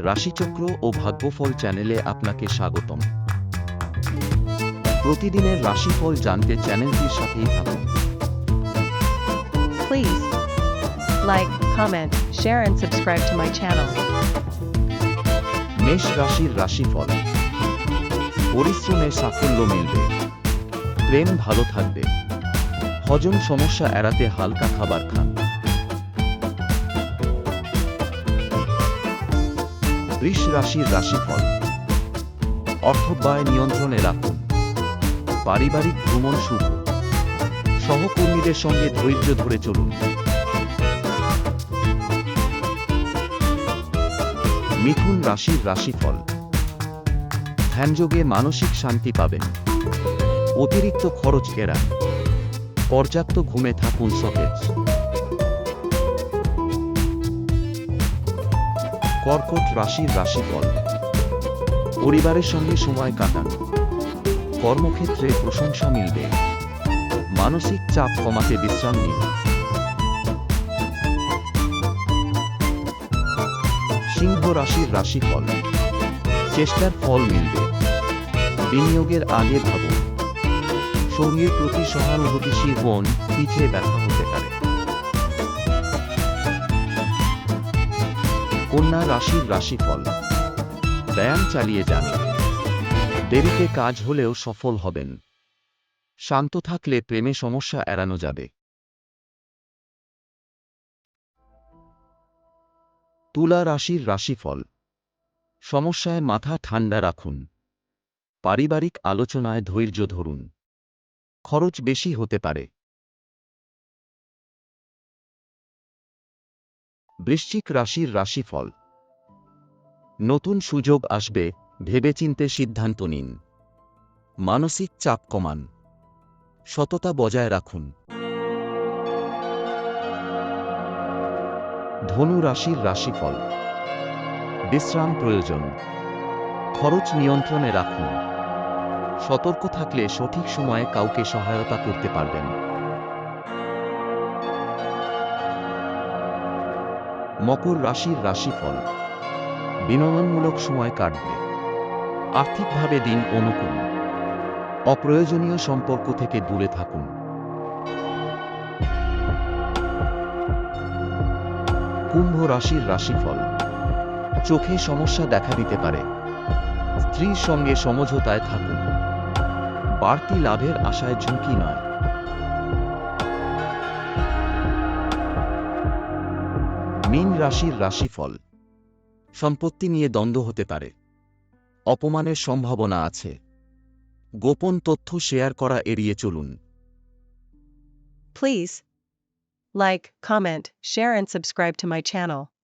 রাশিচক্র ও ভাগ্যফল চ্যানেলে আপনাকে স্বাগতম। প্রতিদিনের রাশিফল জানতে চ্যানেলটির সাথেই থাকুন। Please like, comment, share, and subscribe to my channel. মেষ রাশির রাশিফল। পরিশ্রমে সাফল্য মিলবে। প্রেম ভালো থাকবে। হজম সমস্যা এড়াতে হালকা খাবার খান। বৃষ রাশির রাশিফল। অর্থব্যয় নিয়ন্ত্রণে রাখুন। পারিবারিক ভ্রমণ শুভ। সহকর্মীদের সঙ্গে ধৈর্য ধরে চলুন। মিথুন রাশির রাশিফল। ধ্যানযোগে মানসিক শান্তি পাবেন। অতিরিক্ত খরচ এড়ান পর্যাপ্ত ঘুমে থাকুন সতেজ। কর্কট রাশির রাশিফল। পরিবারের সঙ্গে সময় কাটান। কর্মক্ষেত্রে প্রশংসা মিলবে। মানসিক চাপ কমাতে বিশ্রাম নিন। সিংহ রাশির রাশিফল। চেষ্টার ফল মিলবে। বিনিয়োগের আগে ভাবুন। সঙ্গীর প্রতি সহানুভূতিশীল হন পিছিয়ে ব্যথা কন্যা রাশির রাশিফল। ব্যায়াম চালিয়ে যান। দেরিতে কাজ হলেও সফল হবেন। শান্ত থাকলে প্রেমে সমস্যা এড়ানো যাবে। তুলা রাশির রাশিফল। সমস্যায় মাথা ঠান্ডা রাখুন। পারিবারিক আলোচনায় ধৈর্য ধরুন। খরচ বেশি হতে পারে। বৃশ্চিক রাশির রাশিফল। নতুন সুযোগ আসবে, ভেবেচিন্তে সিদ্ধান্ত নিন। মানসিক চাপ কমান। সততা বজায় রাখুন। ধনু রাশির রাশিফল। বিশ্রাম প্রয়োজন। খরচ নিয়ন্ত্রণে রাখুন। সতর্ক থাকলে সঠিক সময়ে কাউকে সহায়তা করতে পারবেন। মকর রাশির রাশিফল। বিনোদনমূলক সময় কাটবে। আর্থিকভাবে দিন অনুকূল। অপ্রয়োজনীয় সম্পর্ক থেকে দূরে থাকুন। কুম্ভ রাশির রাশিফল। চোখে সমস্যা দেখা দিতে পারে। স্ত্রীর সঙ্গে সমঝোতায় থাকুন। বাড়তি লাভের আশায় ঝুঁকি নয়। মীন রাশির রাশিফল। সম্পত্তি নিয়ে দ্বন্দ্ব হতে পারে। অপমানের সম্ভাবনা আছে। গোপন তথ্য শেয়ার করা এড়িয়ে চলুন। Please like comment share and subscribe to my channel.